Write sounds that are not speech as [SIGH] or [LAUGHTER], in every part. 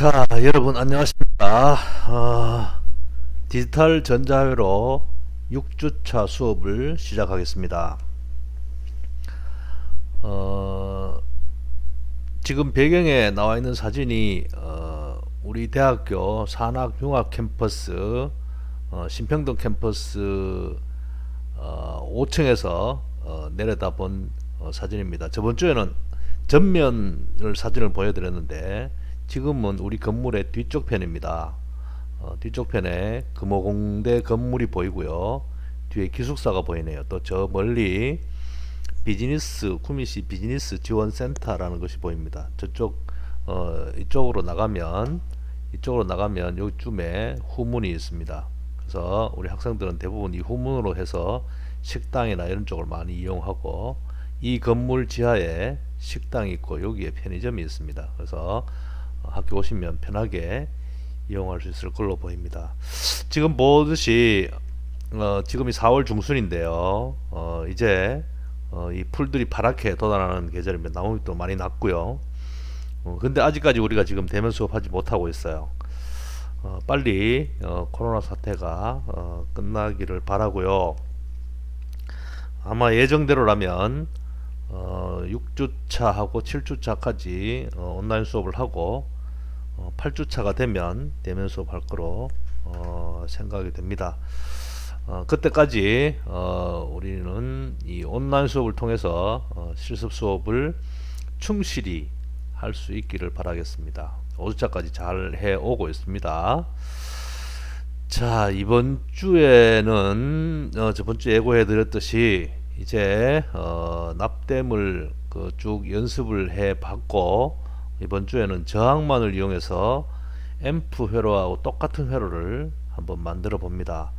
자, 여러분 안녕하십니까? 어, 디지털 전자회로 6주차 수업을 시작하겠습니다. 어, 지금 배경에 나와 있는 사진이 어, 우리 대학교 산학융합 캠퍼스 어, 신평동 캠퍼스 어, 5층에서 어, 내려다본 어, 사진입니다. 저번 주에는 전면을 사진을 보여드렸는데 지금은 우리 건물의 뒤쪽 편입니다. 어, 뒤쪽 편에 금호공대 건물이 보이고요. 뒤에 기숙사가 보이네요. 또 저 멀리 비즈니스 구미시 비즈니스 지원센터라는 것이 보입니다. 저쪽 어, 이쪽으로 나가면 이쪽으로 나가면 요쯤에 후문이 있습니다. 그래서 우리 학생들은 대부분 이 후문으로 해서 식당이나 이런 쪽을 많이 이용하고 이 건물 지하에 식당이 있고 여기에 편의점이 있습니다. 그래서 학교 오시면 편하게 이용할 수 있을 걸로 보입니다. 지금 보듯이 어, 지금이 4월 중순인데요. 어, 이제 어, 이 풀들이 파랗게 돋아나는 계절이면 나무도 많이 났고요. 어, 근데 아직까지 우리가 지금 대면 수업하지 못하고 있어요. 어, 빨리 어, 코로나 사태가 어, 끝나기를 바라고요. 아마 예정대로라면 어, 6주차하고 7주차까지 어, 온라인 수업을 하고 어, 8주차가 되면 대면 수업 할 거로 어, 생각이 됩니다. 어, 그때까지 어, 우리는 이 온라인 수업을 통해서 어, 실습 수업을 충실히 할 수 있기를 바라겠습니다. 5주차까지 잘 해오고 있습니다. 자 이번 주에는 어, 저번 주에 예고해 드렸듯이 이제 어, 납땜을 그 쭉 연습을 해 봤고 이번 주에는 저항만을 이용해서 앰프 회로하고 똑같은 회로를 한번 만들어 봅니다.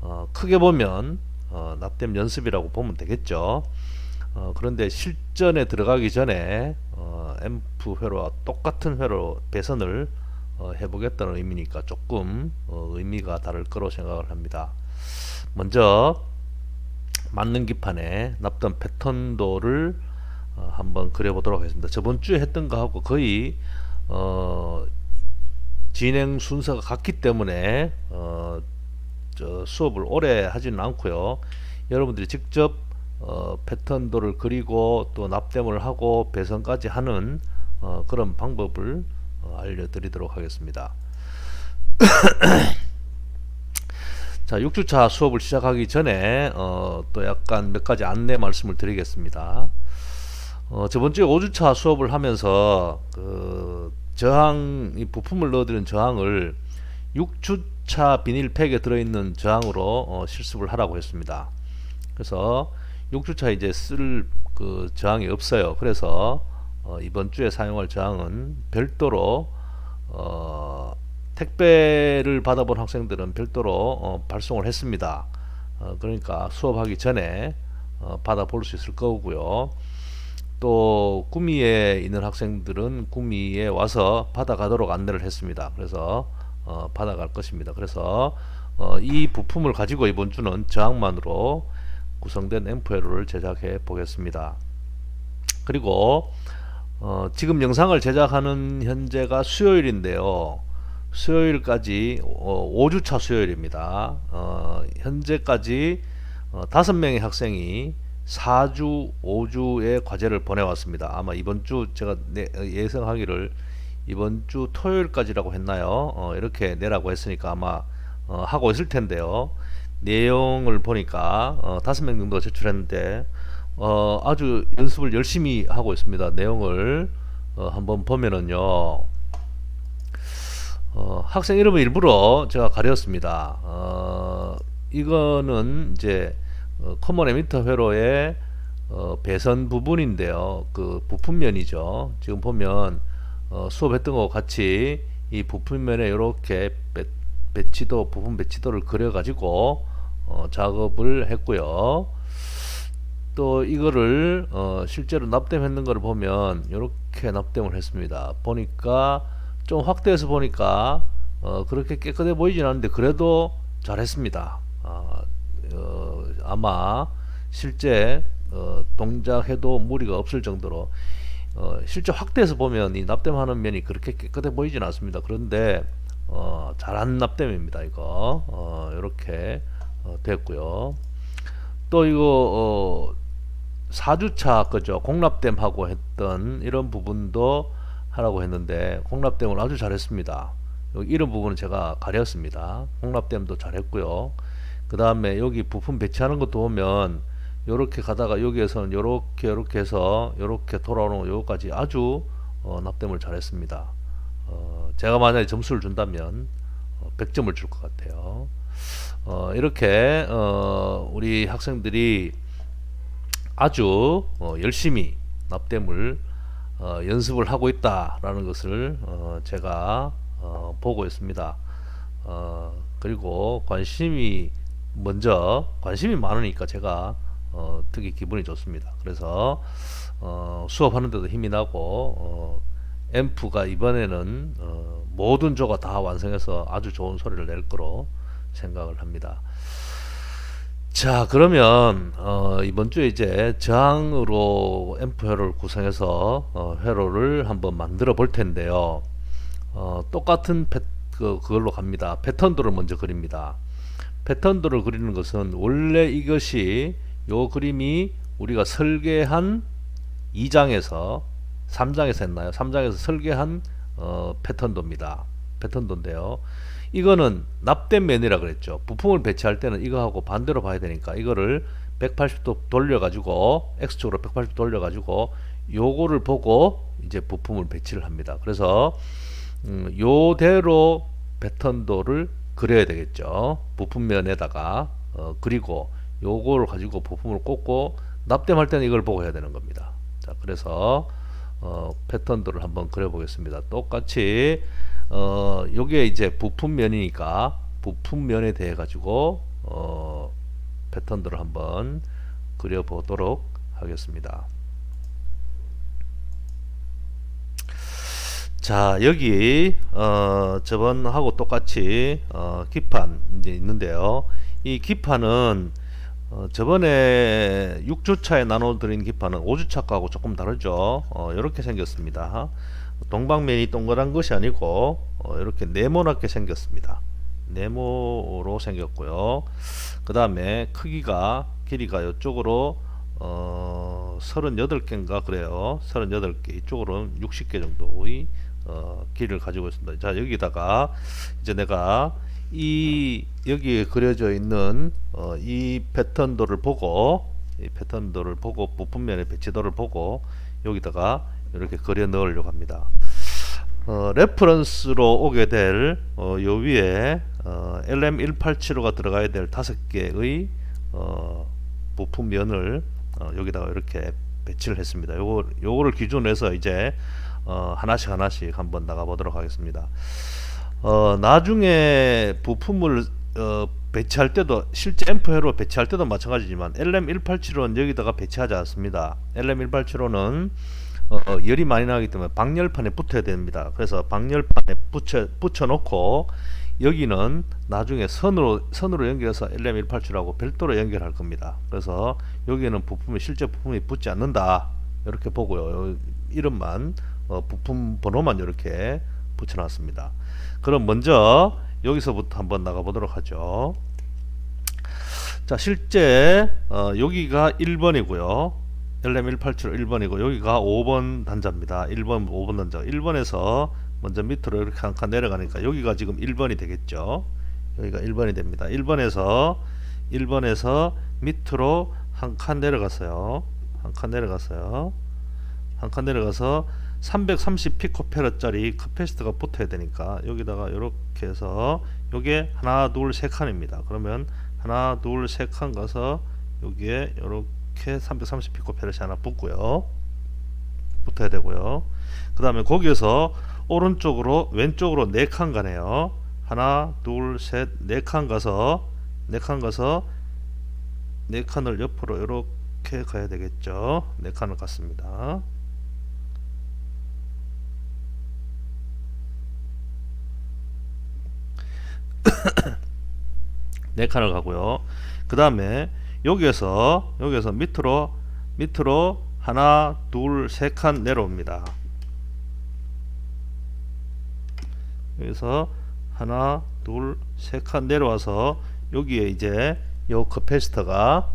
어, 크게 보면 어, 납땜 연습이라고 보면 되겠죠. 어, 그런데 실전에 들어가기 전에 어, 앰프 회로와 똑같은 회로 배선을 어, 해보겠다는 의미니까 조금 어, 의미가 다를 거로 생각을 합니다. 먼저 맞는 기판에 납던 패턴도를 어, 한번 그려보도록 하겠습니다. 저번 주에 했던 거하고 거의 어, 진행 순서가 같기 때문에 어, 저 수업을 오래 하지는 않고요. 여러분들이 직접 어, 패턴도를 그리고 또 납땜을 하고 배선까지 하는 어, 그런 방법을 어, 알려드리도록 하겠습니다. [CLEARS THROAT] 자, 6주차 수업을 시작하기 전에 어, 또 약간 몇 가지 안내 말씀을 드리겠습니다. 어, 저번 주에 5주차 수업을 하면서 그 저항 이 부품을 넣어드린 저항을 6주차 비닐팩에 들어있는 저항으로 어, 실습을 하라고 했습니다. 그래서 6주차 이제 쓸 그 저항이 없어요. 그래서 어, 이번 주에 사용할 저항은 별도로 어, 택배를 받아본 학생들은 별도로 어, 발송을 했습니다. 어, 그러니까 수업하기 전에 어, 받아볼 수 있을 거고요. 또 구미에 있는 학생들은 구미에 와서 받아가도록 안내를 했습니다. 그래서 어, 받아갈 것입니다. 그래서 어, 이 부품을 가지고 이번 주는 저항만으로 구성된 앰프회로를 제작해 보겠습니다. 그리고 어, 지금 영상을 제작하는 현재가 수요일인데요. 수요일까지 어, 5주차 수요일입니다. 어, 현재까지 어, 5명의 학생이 4주, 5주의 과제를 보내왔습니다. 아마 이번 주 제가 내, 예상하기를 이번 주 토요일까지라고 했나요? 어, 이렇게 내라고 했으니까 아마 어, 하고 있을 텐데요. 내용을 보니까 어, 5명 정도 제출했는데 어, 아주 연습을 열심히 하고 있습니다. 내용을 어, 한번 보면은요. 어, 학생 이름을 일부러 제가 가렸습니다. 어, 이거는 이제 어, 커먼 에미터 회로의 어, 배선 부분인데요. 그 부품면이죠. 지금 보면 어, 수업했던 것 같이 이 부품면에 이렇게 배, 배치도 부분 배치도를 그려가지고 어, 작업을 했고요. 또 이거를 어, 실제로 납땜했는 것을 보면 이렇게 납땜을 했습니다. 보니까 좀 확대해서 보니까 어, 그렇게 깨끗해 보이진 않는데 그래도 잘했습니다. 어, 어, 아마 실제 어, 동작해도 무리가 없을 정도로 어, 실제 확대해서 보면 이 납땜하는 면이 그렇게 깨끗해 보이진 않습니다. 그런데 어, 잘한 납땜입니다. 이거 어, 이렇게 어, 됐고요. 또 이거 어, 4주차 그죠 공납댐하고 했던 이런 부분도 하라고 했는데 공납댐을 아주 잘했습니다. 이런 부분은 제가 가렸습니다. 공납댐도 잘했고요. 그 다음에 여기 부품 배치하는 것도 보면 요렇게 가다가 여기에서는 요렇게 해서 요렇게 돌아오는 요거까지 아주 어, 납땜을 잘했습니다. 어, 제가 만약에 점수를 준다면 어, 100점을 줄 것 같아요. 어, 이렇게 어, 우리 학생들이 아주 어, 열심히 납땜을 어, 연습을 하고 있다라는 것을 어, 제가 어, 보고 있습니다. 어, 그리고 관심이 먼저 관심이 많으니까 제가 어, 특히 기분이 좋습니다. 그래서 어, 수업하는데도 힘이 나고 어, 앰프가 이번에는 어, 모든 조가 다 완성해서 아주 좋은 소리를 낼 거로 생각을 합니다. 자 그러면 어, 이번 주에 이제 저항으로 앰프 회로를 구성해서 어, 회로를 한번 만들어 볼 텐데요. 어, 똑같은 패, 그, 그걸로 갑니다. 패턴도를 먼저 그립니다. 패턴도를 그리는 것은 원래 이것이 요 그림이 우리가 설계한 2장에서 3장에서 했나요? 3장에서 설계한 어, 패턴도입니다. 패턴도인데요. 이거는 납땜 면이라 그랬죠. 부품을 배치할 때는 이거하고 반대로 봐야 되니까 이거를 180도 돌려가지고 X쪽으로 180도 돌려가지고 요거를 보고 이제 부품을 배치를 합니다. 그래서 음, 요대로 패턴도를 그려야 되겠죠. 부품면에다가 어, 그리고 요거를 가지고 부품을 꽂고 납땜할 때는 이걸 보고 해야 되는 겁니다. 자, 그래서 어, 패턴도를 한번 그려보겠습니다. 똑같이 어, 요게 이제 부품면이니까 부품면에 대해 가지고 어, 패턴도를 한번 그려보도록 하겠습니다. 자 여기 어, 저번하고 똑같이 어, 기판 이제 있는데요. 이 기판은 어, 저번에 6주차에 나눠드린 기판은 5주차 거하고 조금 다르죠. 어, 이렇게 생겼습니다. 동방면이 동그란 것이 아니고 어, 이렇게 네모나게 생겼습니다. 네모로 생겼고요. 그 다음에 크기가 길이가 이쪽으로 어, 38개인가 그래요. 38개 이쪽으로는 60개 정도의 어, 길이를 가지고 있습니다. 자 여기다가 이제 내가 이 여기에 그려져 있는 어, 이 패턴도를 보고 이 패턴도를 보고 부품면의 배치도를 보고 여기다가 이렇게 그려 넣으려고 합니다. 어, 레퍼런스로 오게 될 어, 요 위에 어, LM1875가 들어가야 될 다섯 개의 어, 부품면을 어, 여기다가 이렇게 배치를 했습니다. 요거 요거를 기준으로 해서 이제 어, 하나씩 하나씩 한번 나가 보도록 하겠습니다. 어, 나중에 부품을 어, 배치할 때도 실제 앰프회로 배치할 때도 마찬가지지만 LM1875는 여기다가 배치하지 않습니다. LM1875는 어, 열이 많이 나기 때문에 방열판에 붙어야 됩니다. 그래서 방열판에 붙여 붙여 놓고 여기는 나중에 선으로 선으로 연결해서 LM187하고 별도로 연결할 겁니다. 그래서 여기는 부품이 실제 부품이 붙지 않는다. 이렇게 보고요. 이름만 어, 부품 번호만 이렇게 붙여놨습니다. 그럼 먼저 여기서부터 한번 나가 보도록 하죠. 자 실제 어, 여기가 1번이고요. LM187 1번이고 여기가 5번 단자입니다. 1번 5번 단자. 1번에서 먼저 밑으로 이렇게 한 칸 내려가니까 여기가 지금 1번이 되겠죠. 여기가 1번이 됩니다. 1번에서 1번에서 밑으로 한 칸 내려갔어요. 한 칸 내려갔어요. 한 칸 내려가서 330 피코페르짜리 커패시터가 붙어야 되니까 여기다가 이렇게 해서 요게 하나 둘 세 칸입니다. 그러면 하나 둘 세 칸 가서 여기에 이렇게 330 피코페르시 하나 붙고요. 붙어야 되고요. 그 다음에 거기에서 오른쪽으로 왼쪽으로 네 칸 가네요. 하나, 둘, 셋, 네 칸 가서 네 칸 가서 네 칸을 옆으로 이렇게 가야 되겠죠. 네 칸을 갔습니다. 네 칸을 가고요. 그 다음에 여기에서 여기에서 밑으로 밑으로 하나, 둘, 세 칸 내려옵니다. 여기서 하나, 둘, 세 칸 내려와서 여기에 이제 요 커패시터가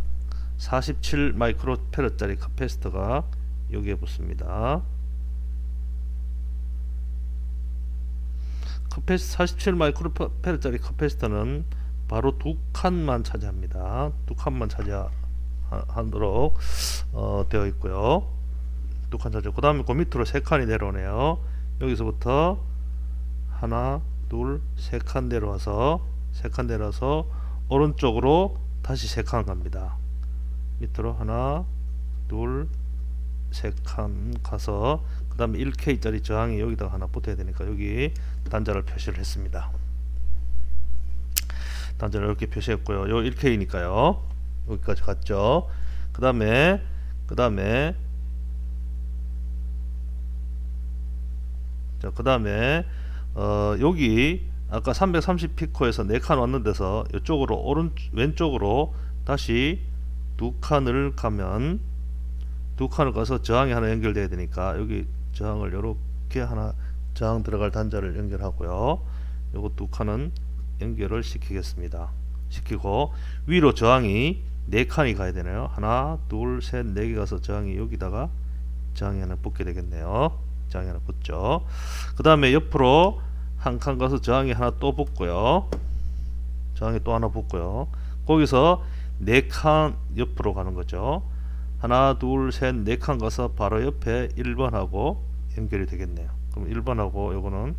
47 마이크로페르짜리 커패시터가 여기에 붙습니다. 커패시 47 마이크로페르짜리 커패시터는 바로 두 칸만 차지합니다. 두 칸만 차지하도록 어, 되어 있고요. 두 칸 차지. 그 다음에 그 밑으로 세 칸이 내려오네요. 여기서부터 하나, 둘, 세 칸 내려와서 세 칸 내려와서 오른쪽으로 다시 세 칸 갑니다. 밑으로 하나, 둘, 세 칸 가서 그 다음에 1K짜리 저항이 여기다가 하나 붙어야 되니까 여기 단자를 표시를 했습니다. 단자를 이렇게 표시했고요. 요 1K니까요. 여기까지 갔죠. 그 다음에 그 다음에 자, 그 다음에 어, 여기 아까 330 피코에서 4칸 왔는 데서 이쪽으로 오른 왼쪽으로 다시 두 칸을 가면 두 칸을 가서 저항이 하나 연결돼야 되니까 여기 저항을 이렇게 하나 저항 들어갈 단자를 연결하고요. 요거 두 칸은 연결을 시키겠습니다. 시키고 위로 저항이 네 칸이 가야 되네요. 하나, 둘, 셋, 네 개 가서 저항이 여기다가 저항이 하나 붙게 되겠네요. 저항이 하나 붙죠. 그 다음에 옆으로 한 칸 가서 저항이 하나 또 붙고요. 저항이 또 하나 붙고요. 거기서 네 칸 옆으로 가는 거죠. 하나, 둘, 셋, 네 칸 가서 바로 옆에 1번하고 연결이 되겠네요. 그럼 1번하고 요거는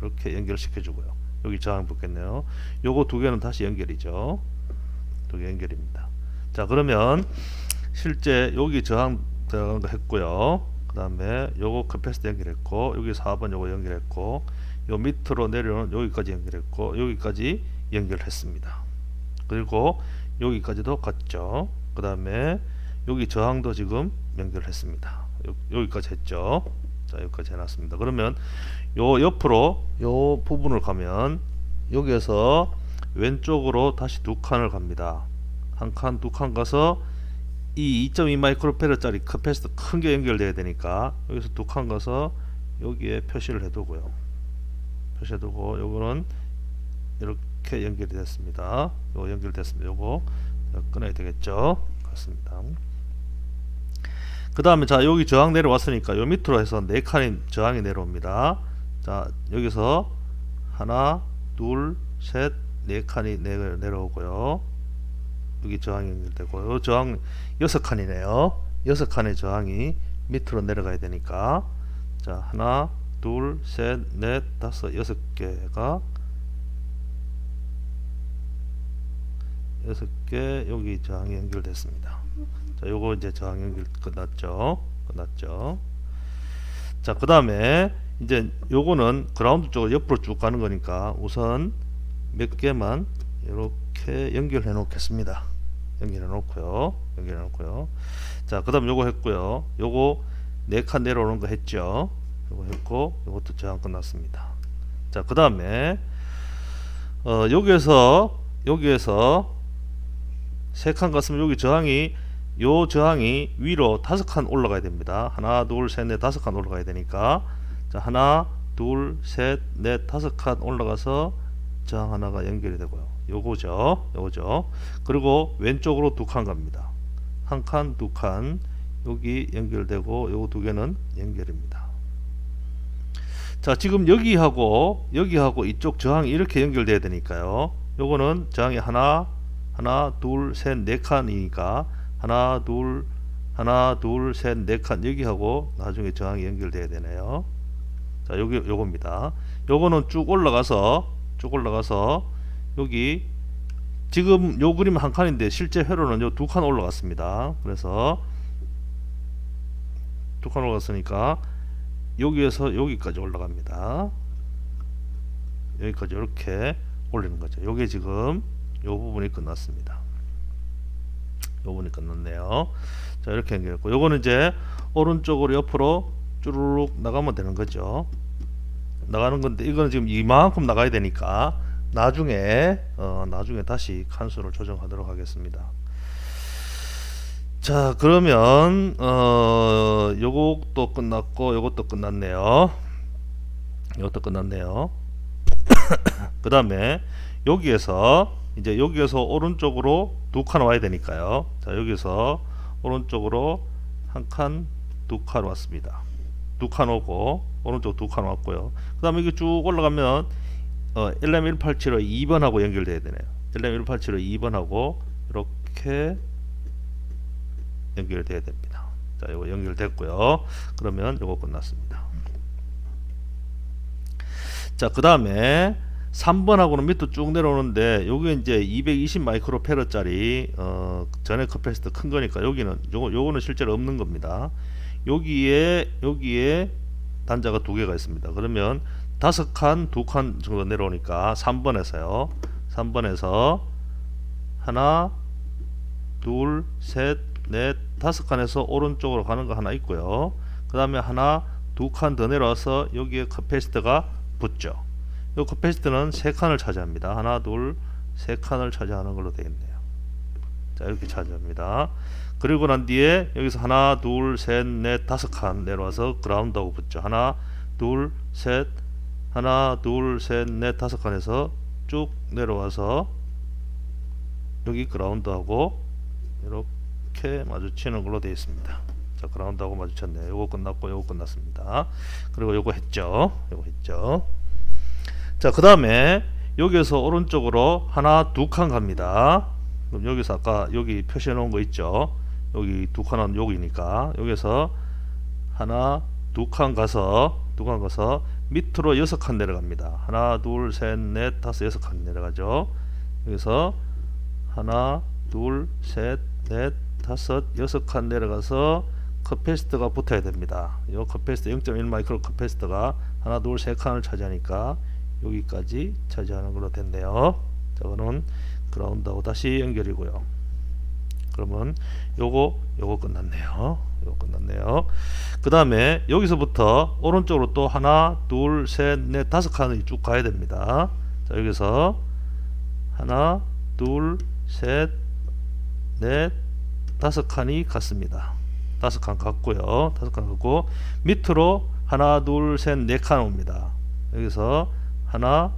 이렇게 연결시켜 주고요. 여기 저항 붙겠네요. 요거 두 개는 다시 연결이죠. 두 개 연결입니다. 자, 그러면 실제 여기 저항 들어간 거 했고요. 그 다음에 요거 커패시티 연결했고 여기 4번 요거 연결했고 요 밑으로 내려오는 여기까지 연결했고 여기까지 연결했습니다. 그리고 여기까지도 갔죠. 그 다음에 여기 저항도 지금 연결했습니다. 요, 여기까지 했죠. 자 여기까지 해놨습니다. 그러면 요 옆으로 요 부분을 가면 여기에서 왼쪽으로 다시 두 칸을 갑니다. 한 칸, 두칸 가서 이 2.2 마이크로페르 짜리 커패시터 큰 게 연결돼야 되니까 여기서 두 칸 가서 여기에 표시를 해두고요. 표시해두고 요거는 이렇게 연결이 됐습니다. 요거 연결됐습니다. 요거 끊어야 되겠죠. 그렇습니다. 그 다음에 자 여기 저항 내려왔으니까 요 밑으로 해서 네 칸의 저항이 내려옵니다. 자 여기서 하나, 둘, 셋, 네 칸이 내, 내려오고요. 여기 저항이 연결되고 요 저항 여섯 칸이네요. 여섯 칸의 저항이 밑으로 내려가야 되니까 자 하나, 둘, 셋, 넷, 다섯, 여섯 개가 여섯 개 여기 저항이 연결됐습니다. 자, 요거 이제 저항 연결 끝났죠. 끝났죠. 자, 그 다음에 이제 요거는 그라운드 쪽으로 옆으로 쭉 가는 거니까 우선 몇 개만 이렇게 연결해 놓겠습니다. 연결해 놓고요. 연결해 놓고요. 자, 그 다음 요거 했고요. 요거 네 칸 내려오는 거 했죠. 요거 했고 요것도 저항 끝났습니다. 자, 그 다음에 어, 여기에서 여기에서 세 칸 갔으면 여기 저항이 요 저항이 위로 다섯 칸 올라가야 됩니다. 하나, 둘, 셋, 넷, 다섯 칸 올라가야 되니까 자 하나, 둘, 셋, 넷, 다섯 칸 올라가서 저항 하나가 연결이 되고요. 요거죠, 요거죠. 그리고 왼쪽으로 두 칸 갑니다. 한 칸, 두 칸 여기 연결되고 요거 두 개는 연결입니다. 자 지금 여기하고 여기하고 이쪽 저항이 이렇게 연결돼야 되니까요. 요거는 저항이 하나, 하나, 둘, 셋, 네 칸이니까 하나, 둘, 하나, 둘, 셋, 네 칸 여기하고 나중에 저항이 연결돼야 되네요. 자, 여기 요겁니다. 요거는 쭉 올라가서 쭉 올라가서 여기 지금 요 그림 한 칸인데 실제 회로는 요 두 칸 올라갔습니다. 그래서 두 칸 올라갔으니까 여기에서 여기까지 올라갑니다. 여기까지 이렇게 올리는 거죠. 요게 지금 요 부분이 끝났습니다. 요 부분이 끝났네요. 자 이렇게 연결했고 요거는 이제 오른쪽으로 옆으로 쭈루룩 나가면 되는 거죠. 나가는 건데 이거는 지금 이만큼 나가야 되니까 나중에 어, 나중에 다시 칸수를 조정하도록 하겠습니다. 자 그러면 어 요것도 끝났고 요것도 끝났네요 요것도 끝났네요 [COUGHS] 그 다음에 여기에서 이제 여기에서 오른쪽으로 두 칸 와야 되니까요 자 여기서 오른쪽으로 한 칸 두 칸 왔습니다 두 칸 오고 오른쪽 두 칸 왔고요 그 다음에 이게 쭉 올라가면 어, LM187의 2번하고 연결돼야 되네요 LM187의 2번하고 이렇게 연결돼야 됩니다. 자, 이거 연결됐고요. 그러면 이거 끝났습니다. 자, 그 다음에 3번하고는 밑으로 쭉 내려오는데 여기 이제 220 마이크로 페러짜리 어, 전에 커패시터 큰 거니까 여기는 요거 요거는 실제로 없는 겁니다. 여기에 여기에 단자가 두 개가 있습니다. 그러면 다섯 칸, 두 칸 정도 내려오니까 3번에서요. 3번에서 하나, 둘, 셋, 넷, 다섯 칸에서 오른쪽으로 가는 거 하나 있고요. 그 다음에 하나, 두 칸 더 내려와서 여기에 커패시터가 붙죠. 이 커패시터는 세 칸을 차지합니다. 하나, 둘, 세 칸을 차지하는 걸로 되겠네요. 자, 이렇게 차지합니다. 그리고 난 뒤에 여기서 하나, 둘, 셋, 넷, 다섯 칸 내려와서 그라운드하고 붙죠. 하나, 둘, 셋, 하나, 둘, 셋, 넷, 다섯 칸에서 쭉 내려와서 여기 그라운드하고 이렇게 마주치는 걸로 되어 있습니다. 자, 그라운드하고 마주쳤네요. 요거 끝났고 요거 끝났습니다. 그리고 요거 했죠. 요거 했죠. 자, 그 다음에 여기에서 오른쪽으로 하나 두 칸 갑니다. 그럼 여기서 아까 여기 표시해 놓은 거 있죠. 여기 두 칸은 여기니까 여기서 하나 두 칸 가서 두 칸 가서 밑으로 여섯 칸 내려갑니다. 하나 둘 셋 넷 다섯 여섯 칸 내려가죠. 여기서 하나 둘 셋 넷 다섯 여섯 칸 내려가서 커패시터가 붙어야 됩니다. 이 커패시터 0.1 마이크로 커패시터가 하나 둘 세 칸을 차지하니까 여기까지 차지하는 걸로 됐네요. 자, 그는 그라운드하고 다시 연결이고요. 그러면 요거 요거 끝났네요. 요거 끝났네요. 그 다음에 여기서부터 오른쪽으로 또 하나, 둘, 셋, 넷, 다섯 칸을 쭉 가야 됩니다. 자 여기서 하나, 둘, 셋, 넷, 다섯 칸이 갔습니다. 다섯 칸 갔고요. 다섯 칸 갔고 밑으로 하나, 둘, 셋, 네 칸 옵니다. 여기서 하나,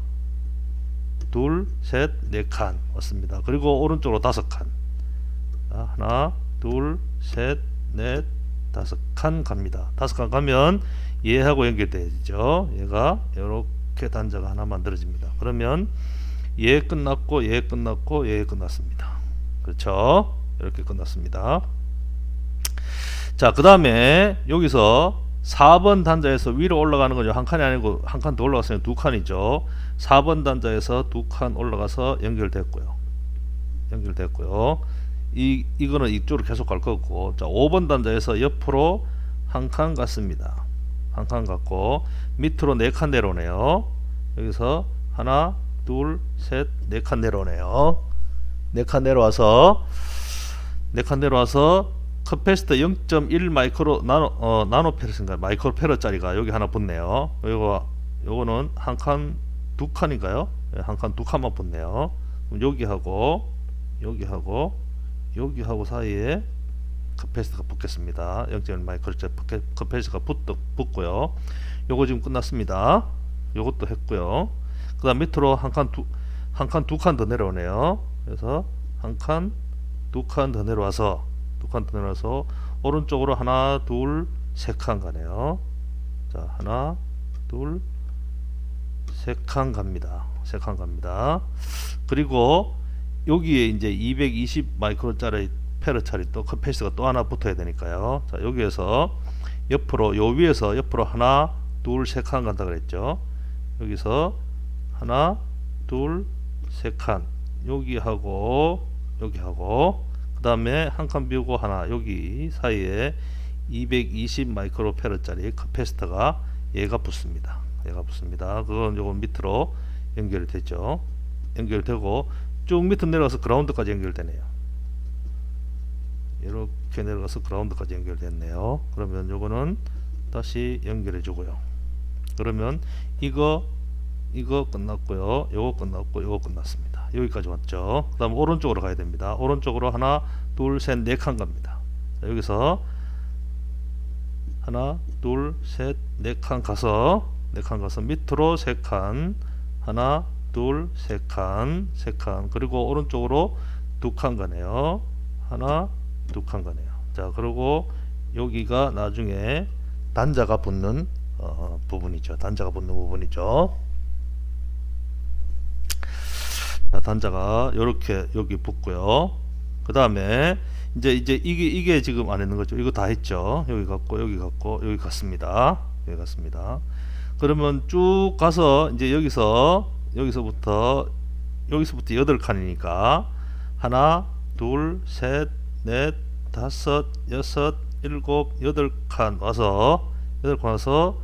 둘, 셋, 네 칸 왔습니다. 그리고 오른쪽으로 다섯 칸. 자, 하나, 둘, 셋, 넷, 다섯 칸 갑니다. 다섯 칸 가면 얘하고 연결되죠. 얘가 이렇게 단자가 하나 만들어집니다. 그러면 얘 끝났고 얘 끝났고 얘 끝났습니다. 그렇죠? 이렇게 끝났습니다. 자, 그 다음에 여기서 4번 단자에서 위로 올라가는 거죠. 한 칸이 아니고 한 칸 더 올라갔으면 두 칸이죠. 4번 단자에서 두 칸 올라가서 연결됐고요. 연결됐고요. 이 이거는 이쪽으로 계속 갈 거고. 자, 5번 단자에서 옆으로 한 칸 갔습니다. 한 칸 갔고 밑으로 네 칸 내려오네요. 여기서 하나, 둘, 셋, 네 칸 내려오네요. 네 칸 내려와서 네 칸 내려와서 커패시터 0.1 마이크로 나노 어, 나노페르인가 마이크로 페러짜리가 여기 하나 붙네요. 이거 요거는 한 칸 두 칸인가요? 한 칸 두 칸만 붙네요. 그럼 여기하고 여기하고 여기하고 사이에 커패시터가 붙겠습니다. 0.1 마이크로 커패시터가 붙, 붙고요. 요거 지금 끝났습니다. 요것도 했고요. 그다음 밑으로 한 칸 두 한 칸 두 칸 더 내려오네요. 그래서 한 칸 두 칸 더 내려와서 두칸더 내려와서 오른쪽으로 하나 둘 세 칸 가네요. 자 하나 둘 세 칸 갑니다. 세 칸 갑니다. 그리고 여기에 이제 220 마이크로짜리 페르짜리 또 커패시가 또 하나 붙어야 되니까요. 자 여기에서 옆으로 요 위에서 옆으로 하나 둘 세 칸 간다 그랬죠. 여기서 하나 둘 세 칸 여기 하고 여기 하고 그 다음에 한 칸 비우고 하나 여기 사이에 220 마이크로 페르짜리 커패시터가 얘가 붙습니다. 얘가 붙습니다. 그건 요거 밑으로 연결이 되죠. 연결되고 쭉 밑으로 내려가서 그라운드까지 연결되네요. 이렇게 내려가서 그라운드까지 연결됐네요. 그러면 요거는 다시 연결해 주고요. 그러면 이거 이거 끝났고요. 요거 끝났고 요거 끝났습니다. 여기까지 왔죠. 그 다음 오른쪽으로 가야 됩니다. 오른쪽으로 하나 둘셋네 칸 갑니다. 자, 여기서 하나, 둘, 셋, 네 칸 가서 네 칸 가서 밑으로 세 칸, 하나, 둘, 세 칸, 세 칸. 그리고 오른쪽으로 두 칸 가네요. 하나, 두 칸 가네요. 자, 그리고 여기가 나중에 단자가 붙는 어, 부분이죠. 단자가 붙는 부분이죠. 자, 단자가 이렇게 여기 붙고요. 그 다음에 이제 이제 이게 이게 지금 안 했는 거죠. 이거 다 했죠. 여기 갔고 여기 갔고 여기 갔습니다. 여기 갔습니다. 그러면 쭉 가서 이제 여기서 여기서부터 여기서부터 여덟 칸이니까 하나, 둘, 셋, 넷, 다섯, 여섯, 일곱, 여덟 칸 와서 여덟 칸 와서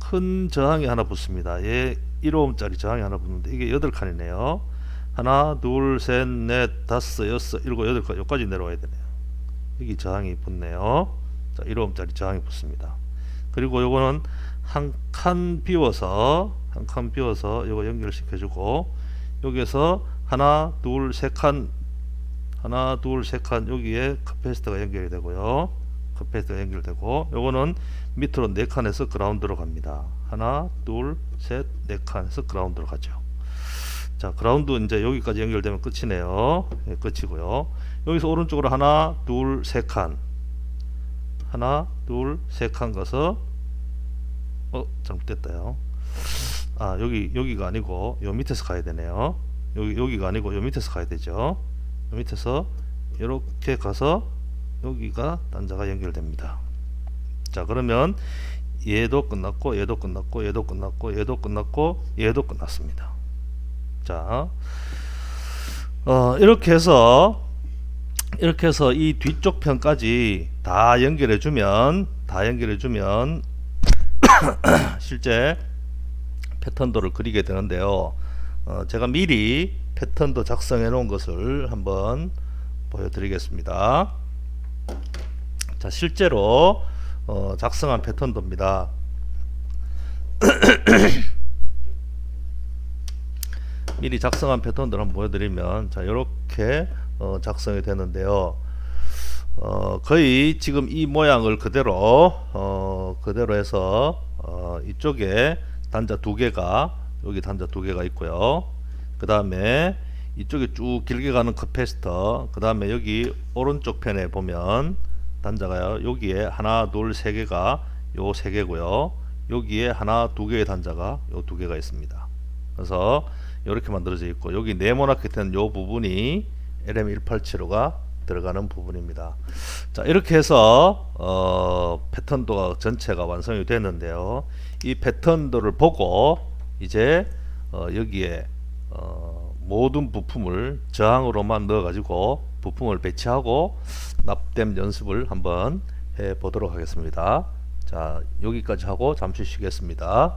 큰 저항이 하나 붙습니다. 얘 1호음짜리 저항이 하나 붙는데 이게 여덟 칸이네요. 하나, 둘, 셋, 넷, 다섯, 여섯, 일곱, 여덟 칸 여기까지 내려와야 되네요. 여기 저항이 붙네요. 자, 1호음짜리 저항이 붙습니다. 그리고 요거는 한 칸 비워서 한 칸 비워서 요거 연결시켜 주고 여기에서 하나, 둘, 세 칸 하나, 둘, 세 칸 여기에 카패시터가 연결이 되고요. 카패시터가 연결되고 요거는 밑으로 네 칸에서 그라운드로 갑니다. 하나, 둘, 셋, 네 칸에서 그라운드로 가죠. 자, 그라운드 이제 여기까지 연결되면 끝이네요. 예, 끝이고요. 여기서 오른쪽으로 하나, 둘, 세 칸. 하나, 둘, 세 칸 가서 어, 잘못됐다요. 아, 여기 여기가 아니고 요 밑에서 가야 되네요. 여기 여기가 아니고 요 밑에서 가야 되죠. 요 밑에서 이렇게 가서 여기가 단자가 연결됩니다. 자, 그러면 얘도 끝났고 얘도 끝났고 얘도 끝났고 얘도 끝났고 얘도 끝났습니다. 자, 어, 이렇게 해서 이렇게 해서 이 뒤쪽 편까지 다 연결해 주면 다 연결해 주면 [COUGHS] 실제 패턴도를 그리게 되는데요. 어, 제가 미리 패턴도 작성해 놓은 것을 한번 보여드리겠습니다. 자, 실제로 어, 작성한 패턴도입니다. [COUGHS] 미리 작성한 패턴들을 한번 보여드리면 자 이렇게 어, 작성이 되는데요. 어, 거의 지금 이 모양을 그대로 어, 그대로 해서 어, 이쪽에 단자 두 개가 여기 단자 두 개가 있고요. 그 다음에 이쪽에 쭉 길게 가는 커패시터 그 다음에 여기 오른쪽 편에 보면 단자가요 여기에 하나 둘 세 개가 요 세 개고요 여기에 하나 두 개의 단자가 요 두 개가 있습니다 그래서 이렇게 만들어져 있고 여기 네모나게 된 요 부분이 LM1875가 들어가는 부분입니다. 자 이렇게 해서 어, 패턴도가 전체가 완성이 됐는데요. 이 패턴도를 보고 이제 어, 여기에 어, 모든 부품을 저항으로만 넣어 가지고 부품을 배치하고 납땜 연습을 한번 해 보도록 하겠습니다. 자 여기까지 하고 잠시 쉬겠습니다.